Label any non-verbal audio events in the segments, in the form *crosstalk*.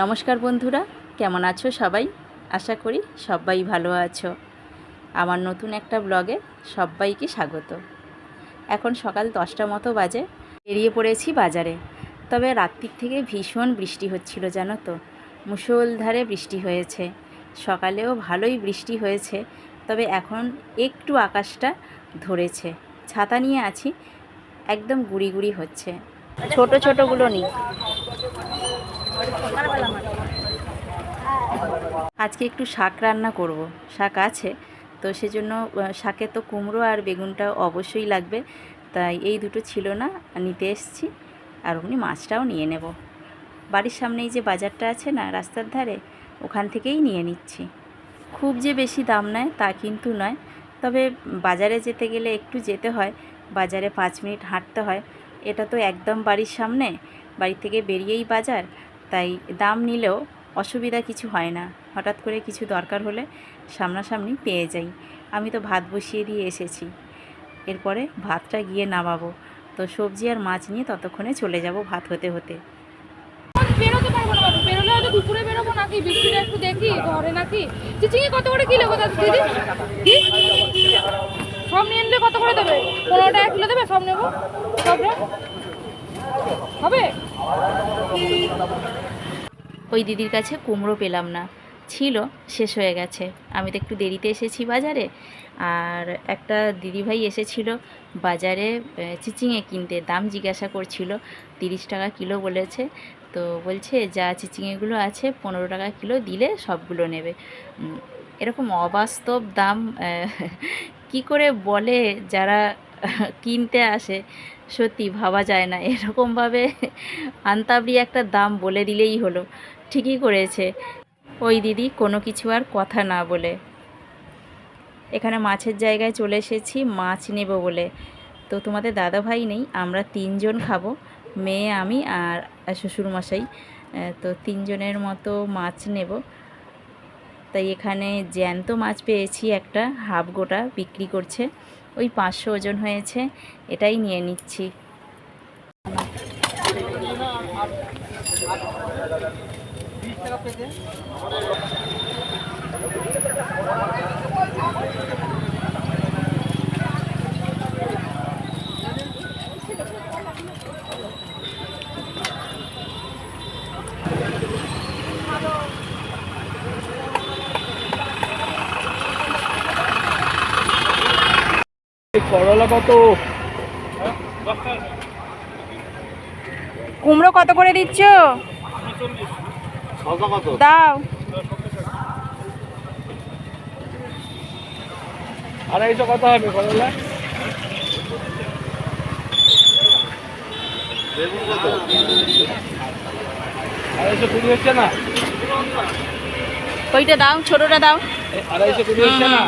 নমস্কার বন্ধুরা, কেমন আছো সবাই? আশা করি সবাই ভালো আছো। আমার নতুন একটা ব্লগে সবাইকে স্বাগত। এখন সকাল দশটা মতো বাজে, বেরিয়ে পড়েছি বাজারে। তবে রাত্রির থেকে ভীষণ বৃষ্টি হচ্ছিল, জানো তো? মুষলধারে বৃষ্টি হয়েছে। সকালেও ভালোই বৃষ্টি হয়েছে, তবে এখন একটু আকাশটা ধরেছে। ছাতা নিয়ে আছি, একদম গুড়ি গুড়ি হচ্ছে। ছোট ছোটগুলো নেই। আজকে একটু শাক রান্না করব। শাক আছে, তো সেজন্য শাকে তো কুমড়ো আর বেগুনটা অবশ্যই লাগবে। তাই এই দুটো ছিল না, নিতে এসেছি। আর অমনি মাছটাও নিয়ে নেব। বাড়ির সামনেই যে বাজারটা আছে না, রাস্তার ধারে, ওখান থেকেই নিয়ে নিচ্ছি। খুব যে বেশি দাম নেয় তা কিন্তু নয়। তবে বাজারে যেতে গেলে একটু যেতে হয়। বাজারে পাঁচ মিনিট হাঁটতে হয়। এটা তো একদম বাড়ির সামনে, বাড়ি থেকে বেরিয়েই বাজার। তাই দাম নিলেও অসুবিধা কিছু হয় না। হঠাৎ করে কিছু দরকার হলে সামনাসামনি পেয়ে যাই। আমি তো ভাত বসিয়ে দিয়ে এসেছি। এরপরে ভাতটা গিয়ে নামাবো। তো সবজি আর মাছ নিয়ে ততক্ষণে চলে যাব ভাত হতে হতে। বেরোতে হয়তো দুপুরে বেরোবো নাকি? একটু দেখি নাকি? কত করে সব নিয়ে নিলে কত করে দেবে? কিলো দেবে? সব নেব? হবে? ওই দিদির কাছে কুমড়ো পেলাম না। ছিল, শেষ হয়ে গেছে। আমি তো একটু দেরিতে এসেছি বাজারে। আর একটা দিদিভাই এসেছিল বাজারে চিচিঙে কিনতে। দাম জিজ্ঞাসা করছিল, তিরিশ টাকা কিলো বলেছে। তো বলছে, যা চিচিঙেগুলো আছে, পনেরো টাকা কিলো দিলে সবগুলো নেবে। এরকম অবাস্তব দাম কি করে বলে যারা কিনতে আসে? সত্যি ভাবা যায় না। এরকমভাবে আন্তাবড়ি একটা দাম বলে দিলেই হলো। ঠিকই করেছে। ওই দিদি কোনো কিছু আর কথা না বলে। এখানে মাছের জায়গায় চলে এসেছি, মাছ নেব বলে। তো তোমাদের দাদা ভাই নেই, আমরা তিনজন খাব, মেয়ে, আমি আর শ্বশুরমশাই। তো তিনজনের মতো মাছ নেব। তাই এখানে জ্যান্ত মাছ পেয়েছি একটা, হাফ গোটা বিক্রি করছে। ওই পাঁচশো ওজন হয়েছে, এটাই নিয়ে নিচ্ছি। করলা কত কুমড়ো কত করে দিচ্ছ? দাও। আড়াইশো কত হবে করলা আড়াইশো কুড়ি হচ্ছে না। ওইটা দাও ছোটটা দাও। আড়াইশো কুড়ি হচ্ছে না।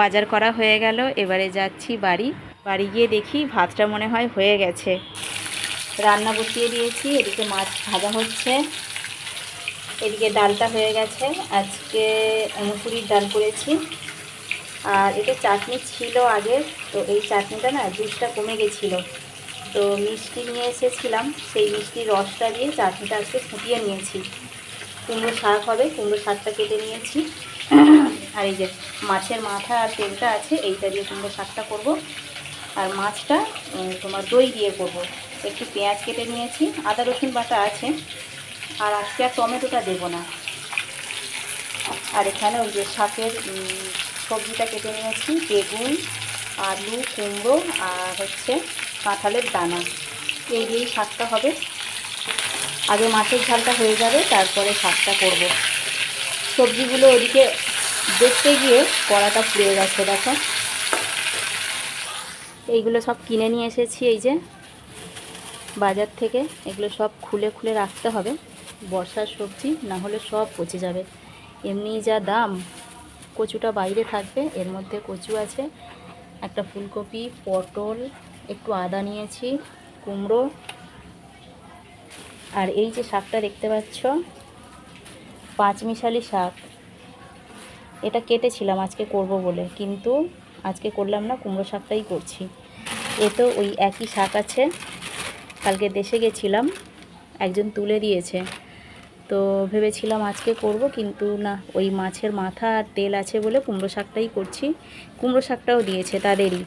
বাজার করা হয়ে গেল। এবারে যাচ্ছি বাড়ি। বাড়ি গিয়ে দেখি ভাতটা মনে হয় হয়ে গেছে। রান্না বসিয়ে দিয়েছি, এদিকে মাছ ভাজা হচ্ছে। এদিকে ডালটা হয়ে গেছে। আজকে মুসুরির ডাল করেছি। আর এটা চাটনি ছিল আগে, তো এই চাটনিটা না জুসটা কমে গেছিল। তো মিষ্টি নিয়ে এসেছিলাম, সেই মিষ্টির রসটা দিয়ে চাটনিটা আজকে ফুটিয়ে নিয়েছি। কুমড়ো শাক হবে, কুমড়ো শাকটা কেটে নিয়েছি। আর এই যে মাছের মাথা আর তেলটা আছে, এইটা দিয়ে কুমড়ো শাকটা করব। আর মাছটা তোমার দই দিয়ে করব। একটু পেঁয়াজ কেটে নিয়েছি, আদা, রসুন বাটা আছে। আর আজকে আর টমেটোটা দেবো না। আর এখানে ওই যে শাকের সবজিটা কেটে নিয়েছি, বেগুন, আলু, কুমড়ো আর হচ্ছে কাঁঠালের দানা। এই দিয়েই শাকটা হবে। আগে মাছের ঝালটা হয়ে যাবে, তারপরে শাকটা করব। সবজিগুলো ওদিকে দেখতে গিয়ে কড়াটা পুড়ে গেছে, দেখো। এইগুলো সব কিনে নিয়ে এসেছি এই যে বাজার থেকে। এগুলো সব খুলে খুলে রাখতে হবে। বর্ষার সবজি, না হলে সব পচে যাবে। এমনি যা দাম, কচুটা বাইরে থাকবে। এর মধ্যে কচু আছে, একটা ফুলকপি, পটল, একটু আদা নিয়েছি, কুমড়ো। আর এই যে শাকটা দেখতে পাচ্ছ, পাঁচমিশালি শাক। এটা কেটেছিলাম, আজকে করব বলে। কিন্তু আজকে করলাম না, কুমড়ো শাকটাই করছি। এ তো ওই একই শাক আছে। কালকে দেশে গেছিলাম, একজন তুলে দিয়েছে। তো ভেবেছিলাম আজকে করব, কিন্তু না, ওই মাছের মাথা আর তেল আছে বলে কুমড়ো শাকটাই করছি। কুমড়ো শাকটাও দিয়েছে, তাদেরই।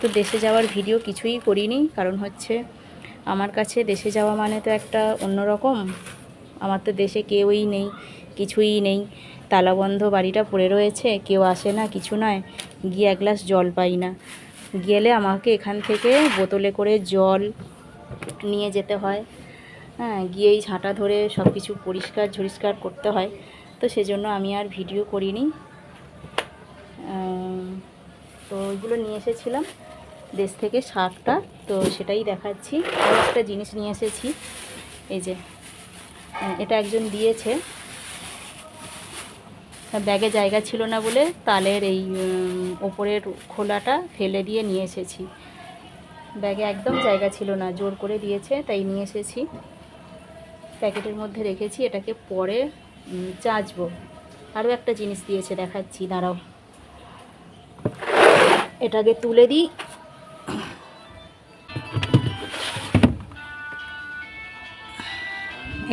তো দেশে যাওয়ার ভিডিও কিছুই করিনি, কারণ হচ্ছে আমার কাছে দেশে যাওয়া মানে তো একটা অন্যরকম। আমার তো দেশে কেউই নেই, কিছুই নেই। তালাবন্ধ বাড়িটা পড়ে রয়েছে, কেউ আসে না, কিছু নয়। গিয়ে এক গ্লাস জল পাই না। গেলে আমাকে এখান থেকে বোতলে করে জল নিয়ে যেতে হয়। হ্যাঁ গিয়েই ঝাঁটা ধরে সব কিছু পরিষ্কার ঝরিষ্কার করতে হয়। তো সেজন্য আমি আর ভিডিও করিনি। তো ওইগুলো নিয়ে এসেছিলাম। দেশ থেকে শাকটা তো সেটাই দেখাচ্ছি। একটা জিনিস নিয়ে এসেছি। এই যে এটা একজন দিয়েছে। ব্যাগে জায়গা ছিল না বলে তালের এই ওপরের খোলাটা ফেলে দিয়ে নিয়ে এসেছি। ব্যাগে একদম জায়গা ছিল না, জোর করে দিয়েছে, তাই নিয়ে এসেছি। প্যাকেটের মধ্যে রেখেছি, এটাকে পরে চাচবো। আরও একটা জিনিস দিয়েছে, দেখাচ্ছি, দাঁড়াও। এটাকে তুলে দিই।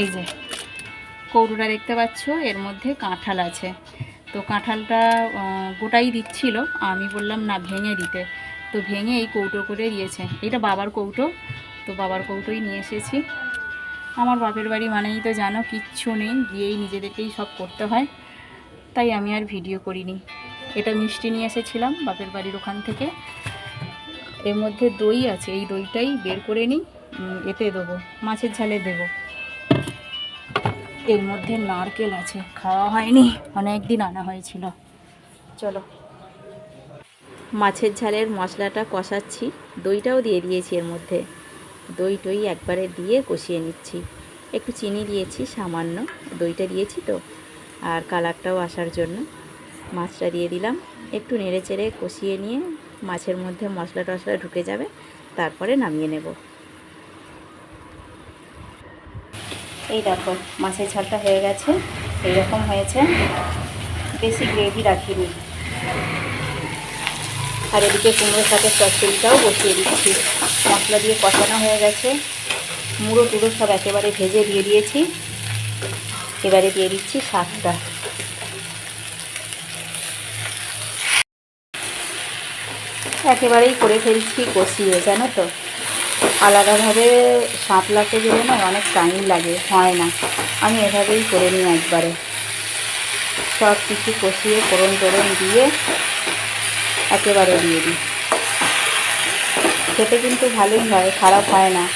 এই যে। কৌটোটা দেখতে পাচ্ছ, এর মধ্যে কাঁঠাল আছে। তো কাঁঠালটা গোটাই দিচ্ছিল, আমি বললাম, না, ভেঙে দিতে। তো ভেঙে এই কৌটো করে দিয়েছে। এটা বাবার কৌটো, তো বাবার কৌটোই নিয়ে এসেছি। আমার বাপের বাড়ি মানেই তো জানো, কিচ্ছু নেই, গিয়েই নিজেদেরকেই সব করতে হয়। তাই আমি আর ভিডিও করিনি। এটা মিষ্টি নিয়ে এসেছিলাম বাপের বাড়ির ওখান থেকে। এর মধ্যে দই আছে, এই দইটাই বের করে নিই এতে দেবো, মাছের ঝালে দেবো। এর মধ্যে নারকেল আছে, খাওয়া হয়নি, অনেক দিন আনা হয়েছিল। চলো। মাছের ঝালের মশলাটা কষাচ্ছি, দইটাও দিয়ে দিয়েছি এর মধ্যে। দই টই একবারে দিয়ে কষিয়ে নিচ্ছি। একটু চিনি দিয়েছি, সামান্য দইটা দিয়েছি তো, আর কালারটাও আসার জন্য মাছটা দিয়ে দিলাম। একটু নেড়ে চেড়ে কষিয়ে নিয়ে মাছের মধ্যে মশলা টশলা ঢুকে যাবে, তারপরে নামিয়ে নেব। এই দেখো, মাছের ঝালটা হয়ে গেছে। এইরকম হয়েছে। বেশি গ্রেভি রাখিনি। আর এদিকে কুমড়ো শাকের চচ্চড়িটাও বসিয়ে দিচ্ছি। মশলা দিয়ে কষানো হয়ে গেছে। মুড়ো টুড়ো সব একেবারে ভেজে দিয়ে দিয়েছি। এবারে দিয়ে দিচ্ছি শাকটা। একেবারেই করে ফেলছি কষিয়ে, জানো তো? আলাদাভাবে সাঁতলাতে গেলে না অনেক টাইম লাগে, হয় না। আমি এভাবেই করে নিই একবারে। সব কিছু কষিয়ে, ফোড়ন টোড়ন দিয়ে একেবারে দিয়ে দিই। খেতে কিন্তু ভালোই হয়, খারাপ হয় না।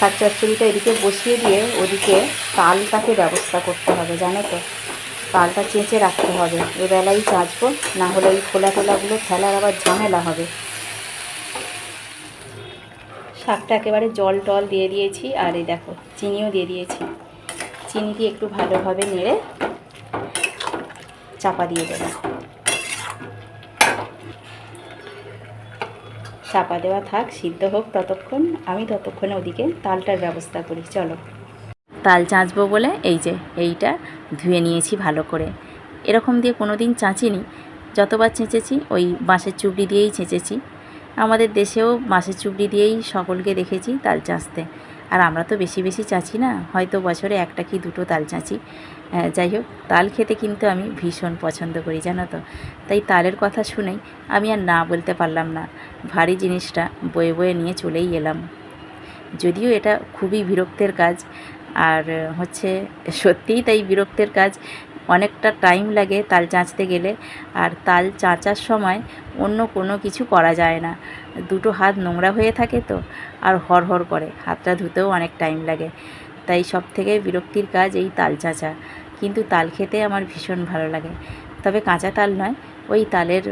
শাক চচ্চড়িটা এদিকে বসিয়ে দিয়ে ওদিকে তালটাকে ব্যবস্থা করতে হবে, জানো তো? তালটা চেঁচে রাখতে হবে। এবেলাই চাঁচবো, না হলে ওই খোলা খোলাগুলো ফেলার আবার ঝামেলা হবে। শাকটা একেবারে জল টল দিয়ে দিয়েছি, আর এই দেখো, চিনিও দিয়ে দিয়েছি। চিনি দিয়ে একটু ভালোভাবে নেড়ে চাপা দিয়ে দেবো। চাপা দেওয়া থাক, সিদ্ধ হোক ততক্ষণ, আমি ততক্ষণে ওদিকে তালটার ব্যবস্থা করি, চলো। তাল চাঁচবো বলে এই যে, এইটা ধুয়ে নিয়েছি ভালো করে। এরকম দিয়ে কোনো দিন চাঁচিনি, যতবার চেঁচেছি, ওই বাঁশের চুবড়ি দিয়েই চেঁচেছি। আমাদের দেশেও বাঁশের চুবড়ি দিয়েই সকলকে দেখেছি তাল চাঁচতে আর আমরা তো বেশি বেশি চাঁচি না হয়তো বছরে একটা কি দুটো তাল চাঁচি। আহ, যাই হোক তাল খেতে কিন্তু আমি ভীষণ পছন্দ করি জানো তো। তাই তালের কথা শুনেই আমি আর না বলতে পারলাম না ভারী জিনিসটা বয়ে বয়ে নিয়ে চলেই এলাম। যদিও এটা খুবই বিরক্তের কাজ আর হচ্ছে সত্যিই তাই বিরক্তের কাজ অনেকটা টাইম লাগে তাল চাঁচতে গেলে, আর তাল চাঁচার সময় অন্য কোনো কিছু করা যায় না। দুটো হাত নোংরা হয়ে থাকে তো, আর হর করে, হাতটা ধুতেও অনেক টাইম লাগে। তাই সব থেকে বিরক্তির কাজ এই তাল চাঁচা। কিন্তু তাল খেতে আমার ভীষণ ভালো লাগে। তবে কাঁচা তাল নয়, ওই তালের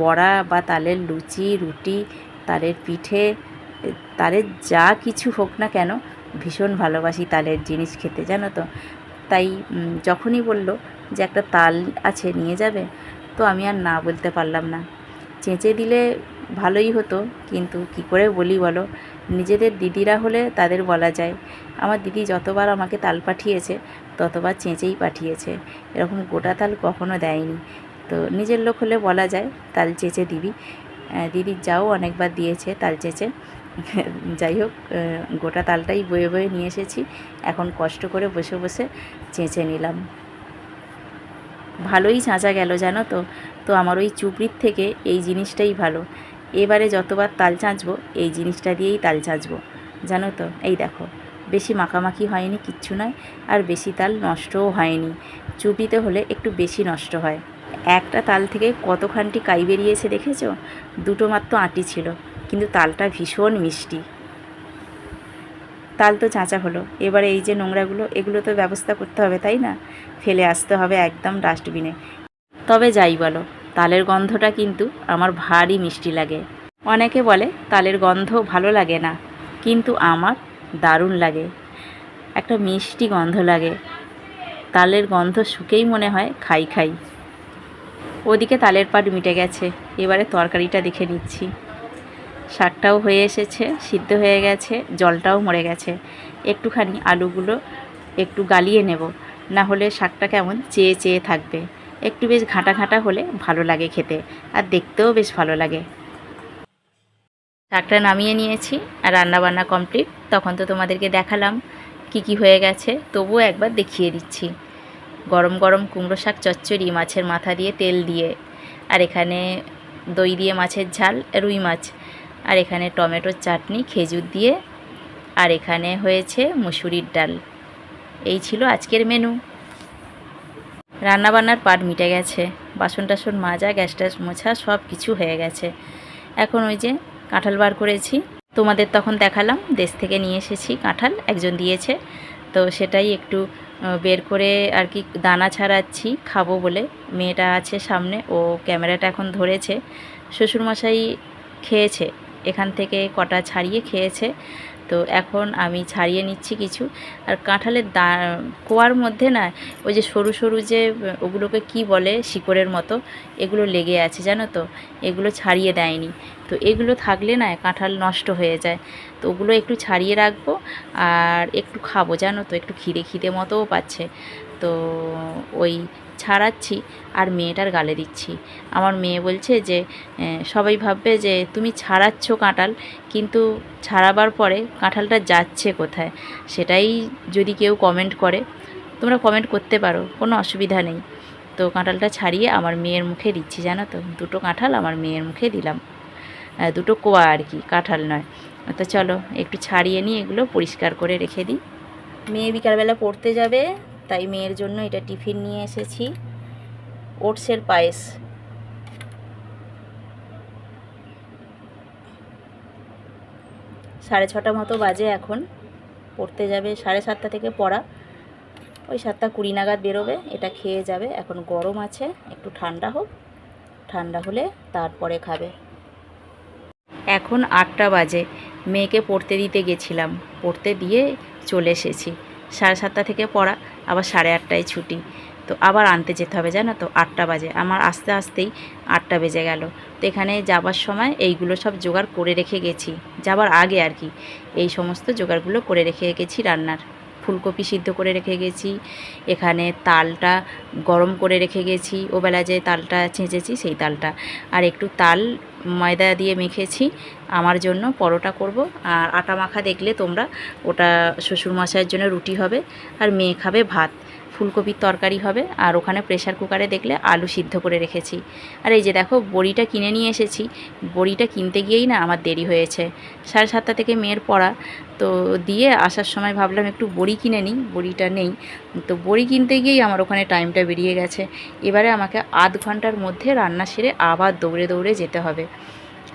বড়া বা তালের লুচি, রুটি, তালের পিঠে তালের যা কিছু হোক না কেন, ভীষণ ভালোবাসি তালের জিনিস খেতে, জানো তো? তাই যখনই বলল যে একটা তাল আছে নিয়ে যাবে, তো আমি আর না বলতে পারলাম না। চেঁচে দিলে ভালোই হতো, কিন্তু কি করে বলি বলো? নিজেদের দিদিরা হলে তাদের বলা যায়। আমার দিদি যতবার আমাকে তাল পাঠিয়েছে, ততবার চেঁচেই পাঠিয়েছে। এরকম গোটা তাল কখনো দেয়নি। তো নিজের লোক হলে বলা যায়, তাল চেঁচে দিবি। দিদির যাও অনেকবার দিয়েছে তাল চেঁচে। *laughs* যাই হোক গোটা তালটাই বয়ে বয়ে নিয়ে এসেছি। এখন কষ্ট করে বসে বসে চেঁচে নিলাম। ভালোই চাঁচা গেল জানো তো? তো আমার ওই চুপড়ির থেকে এই জিনিসটাই ভালো। এবারে যতবার তাল চাঁচবো এই জিনিসটা দিয়েই তাল চাঁচবো জানো তো? এই দেখো, বেশি মাখামাখি হয়নি, কিচ্ছু নয়, আর বেশি তাল নষ্টও হয়নি। চুপিতে হলে একটু বেশি নষ্ট হয়। একটা তাল থেকে কতখানটি কাই বেরিয়েছে দেখেছ? দুটো মাত্র আঁটি ছিল। কিন্তু তালটা ভীষণ মিষ্টি। তাল তো চাঁচা হলো। এবারে এই যে নোংরাগুলো, এগুলো তো ব্যবস্থা করতে হবে, তাই না? ফেলে আসতে হবে একদম ডাস্টবিনে। তবে যাই বলো, তালের গন্ধটা কিন্তু আমার ভারী মিষ্টি লাগে। অনেকে বলে, তালের গন্ধ ভালো লাগে না, কিন্তু আমার দারুণ লাগে। একটা মিষ্টি গন্ধ লাগে। তালের গন্ধ শুকেই মনে হয় খাই খাই। ওদিকে তালের পাট মিটে গেছে। এবারে তরকারিটা দেখে নিচ্ছি। শাকটাও হয়ে এসেছে, সিদ্ধ হয়ে গেছে, জলটাও মরে গেছে। একটুখানি আলুগুলো একটু গালিয়ে নেব, না হলে শাকটা কেমন চেয়ে চেয়ে থাকবে। একটু বেশ ঘাঁটা ঘাঁটা হলে ভালো লাগে খেতে, আর দেখতেও বেশ ভালো লাগে। শাকটা নামিয়ে নিয়েছি আর রান্না বান্না কমপ্লিট। তখন তো তোমাদেরকে দেখালাম কি কি হয়ে গেছে, তবুও একবার দেখিয়ে দিচ্ছি। গরম গরম কুমড়ো শাক, চচ্চড়ি, মাছের মাথা দিয়ে তেল দিয়ে, আর এখানে দই দিয়ে মাছের ঝাল, রুই মাছ। আর এখানে টমেটোর চাটনি, খেজুর দিয়ে। আর এখানে হয়েছে মুসুরির ডাল। এই ছিল আজকের মেনু রান্নাবান্নার পাট মিটে গেছে। বাসন টাসন মাজা, গ্যাস ট্যাস মোছা, সব কিছু হয়ে গেছে। এখন ওই যে কাঁঠাল বার করেছি। তোমাদের তখন দেখালাম, দেশ থেকে নিয়ে এসেছি কাঁঠাল, একজন দিয়েছে। তো সেটাই একটু বের করে আর কি দানা ছাড়াচ্ছি, খাব বলে। মেয়েটা আছে সামনে, ও ক্যামেরাটা এখন ধরেছে। শ্বশুরমশাই খেয়েছে। এখান থেকে কটা ছাড়িয়ে খেয়েছে। তো এখন আমি ছাড়িয়ে নিচ্ছি কিছু। আর কাঁঠালের দা, কোয়ার মধ্যে না, ওই যে সরু সরু যে, ওগুলোকে কি বলে, শিকড়ের মতো, এগুলো লেগে আছে, জানো তো? এগুলো ছাড়িয়ে দেয়নি। তো এগুলো থাকলে না, কাঁঠাল নষ্ট হয়ে যায়। তো ওগুলো একটু ছাড়িয়ে রাখব, আর একটু খাব, জানো তো? একটু খিদে খিদে মতোও পাচ্ছে। তো ওই ছাড়াচ্ছি আর মেয়েটার গালে দিচ্ছি। আমার মেয়ে বলছে যে সবাই ভাববে যে তুমি ছাড়াচ্ছ কাঁঠাল, কিন্তু ছাড়াবার পরে কাঁঠালটা যাচ্ছে কোথায়? সেটাই যদি কেউ কমেন্ট করে, তোমরা কমেন্ট করতে পারো, কোনো অসুবিধা নেই। তো কাঁঠালটা ছাড়িয়ে আমার মেয়ের মুখে দিচ্ছি, জানো তো? দুটো কাঁঠাল আমার মেয়ের মুখে দিলাম। দুটো কোয়া আর কি, কাঁঠাল নয়। তো চলো, একটু ছাড়িয়ে নিয়ে এগুলো পরিষ্কার করে রেখে দিই। মেয়ে বিকালবেলা পড়তে যাবে তাই মেয়ের জন্য এটা টিফিন নিয়ে এসেছি। ওটসের পায়েস। সাড়ে ছটা মতো বাজে এখন। পড়তে যাবে সাড়ে সাতটা থেকে পড়া। ওই সাতটা কুড়ি নাগাদ বেরোবে, এটা খেয়ে যাবে। এখন গরম আছে, একটু ঠান্ডা হোক। ঠান্ডা হলে তারপরে খাবে। এখন আটটা বাজে। মেয়েকে পড়তে দিতে গেছিলাম। পড়তে দিয়ে চলে এসেছি। সাড়ে সাতটা থেকে পড়া, আবার সাড়ে আটটায় ছুটি। তো আবার আনতে যেতে হবে, জানো তো? আটটা বাজে। আমার আস্তে আস্তেই আটটা বেজে গেল। তো এখানে যাবার সময় এইগুলো সব জোগাড় করে রেখে গেছি। যাবার আগে আর কি, এই সমস্ত জোগাড়গুলো করে রেখে গেছি রান্নার। ফুলকপি সিদ্ধ করে রেখে গেছি। এখানে তালটা গরম করে রেখে গেছি। ওবেলা যে তালটা ছেঁচেছি, সেই তালটা। আর একটু তাল ময়দা দিয়ে মেখেছি। আমার জন্য পরোটা করব। আর আটা মাখা দেখলে তোমরা, ওটা শ্বশুরমশাইয়ের জন্য রুটি হবে। আর মেয়ে খাবে ভাত। ফুলকপির তরকারি হবে আর ওখানে প্রেশার কুকারে দেখলে আলু সিদ্ধ করে রেখেছি। আর এই যে দেখো, বড়িটা কিনে নিয়ে এসেছি। বড়িটা কিনতে গিয়েই না আমার দেরি হয়েছে। সাড়ে সাতটা থেকে মেয়ের পড়া, তো দিয়ে আসার সময় ভাবলাম একটু বড়ি কিনে নিই, বড়িটা নেই। তো বড়ি কিনতে গিয়েই আমার ওখানে টাইমটা বেরিয়ে গেছে। এবারে আমাকে আধ ঘণ্টার মধ্যে রান্না সেরে আবার দৌড়ে দৌড়ে যেতে হবে।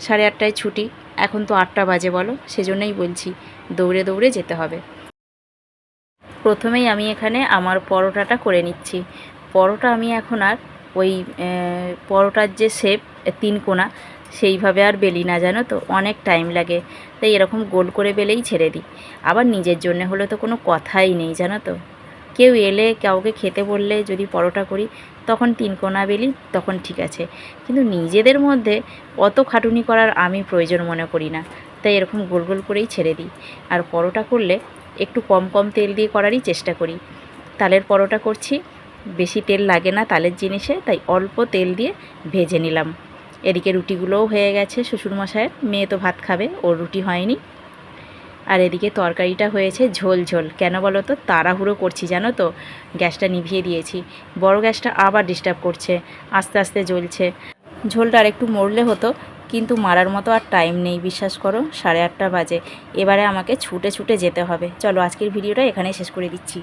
সাড়ে আটটায় ছুটি, এখন তো আটটা বাজে বলো, সেজন্যই বলছি দৌড়ে দৌড়ে যেতে হবে। প্রথমেই আমি এখানে আমার পরোটাটা করে নিচ্ছি। পরোটা আমি এখন আর ওই পরোটার যে শেপ তিন কোনা, সেইভাবে আর বেলি না, জানো তো? অনেক টাইম লাগে। তাই এরকম গোল করে বেলেই ছেড়ে দিই। আবার নিজের জন্য হলে তো কোনো কথাই নেই, জানো তো? কেউ এলে কাউকে খেতে বললে যদি পরোটা করি, তখন তিন কোনা বেলি, তখন ঠিক আছে। কিন্তু নিজেদের মধ্যে অত খাটুনি করার আমি প্রয়োজন মনে করি না। তাই এরকম গোল গোল করেই ছেড়ে দিই। আর পরোটা করলে একটু কম কম তেল দিয়ে করারই চেষ্টা করি। তালের পরোটা করছি, বেশি তেল লাগে না তালের জিনিসে, তাই অল্প তেল দিয়ে ভেজে নিলাম। এদিকে রুটিগুলোও হয়ে গেছে শ্বশুরমশায়ের, মেয়ে তো ভাত খাবে, ওর রুটি হয়নি। আর এদিকে তরকারিটা হয়েছে ঝোল ঝোল। কেন বলো তো, তাড়াহুড়ো করছি, জানো তো? গ্যাসটা নিভিয়ে দিয়েছি। বড় গ্যাসটা আবার ডিস্টার্ব করছে, আস্তে আস্তে জ্বলছে। ঝোলটা আর একটু মরলে হতো কিন্তু মারার মতো আর টাইম নেই, বিশ্বাস করো। সাড়ে আটটা বাজে। এবারে আমাকে ছুটে ছুটে যেতে হবে। চলো, আজকের ভিডিওটা এখানেই শেষ করে দিচ্ছি।